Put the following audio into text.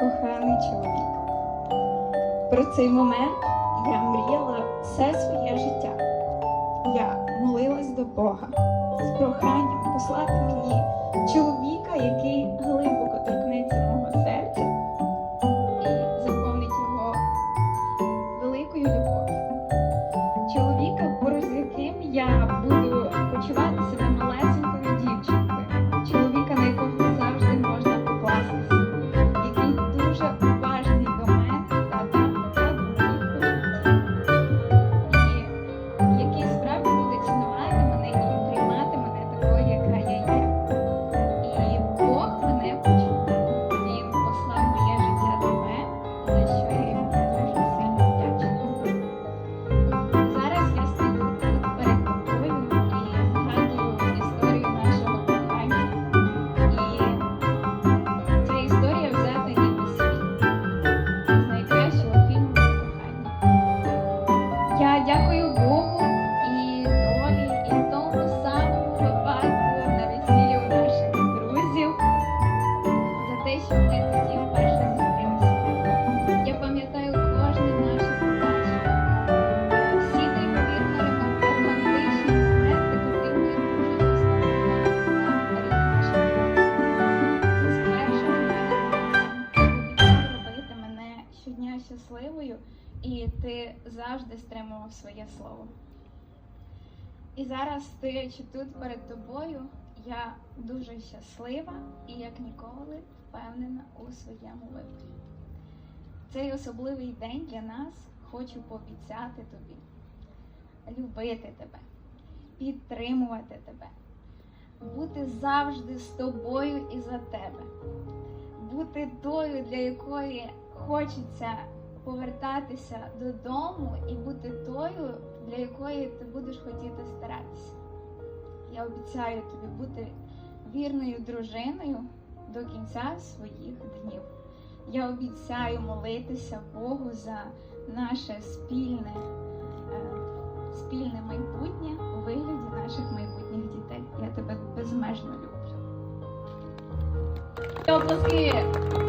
чоловіка. Про цей момент я мріяла все своє життя. Я молилась до Бога Я дякую Богу щодня щасливою, і ти завжди стримував своє слово. І зараз, стоячи тут перед тобою, я дуже щаслива і як ніколи впевнена у своєму виборі. Цей особливий день для нас хочу пообіцяти тобі любити тебе, підтримувати тебе, бути завжди з тобою і за тебе, бути тою, для якої хочеться повертатися додому і бути тою, для якої ти будеш хотіти старатися. Я обіцяю тобі бути вірною дружиною до кінця своїх днів. Я обіцяю молитися Богу за наше спільне, е, спільне майбутнє у вигляді наших майбутніх дітей. Я тебе безмежно люблю. Оплески!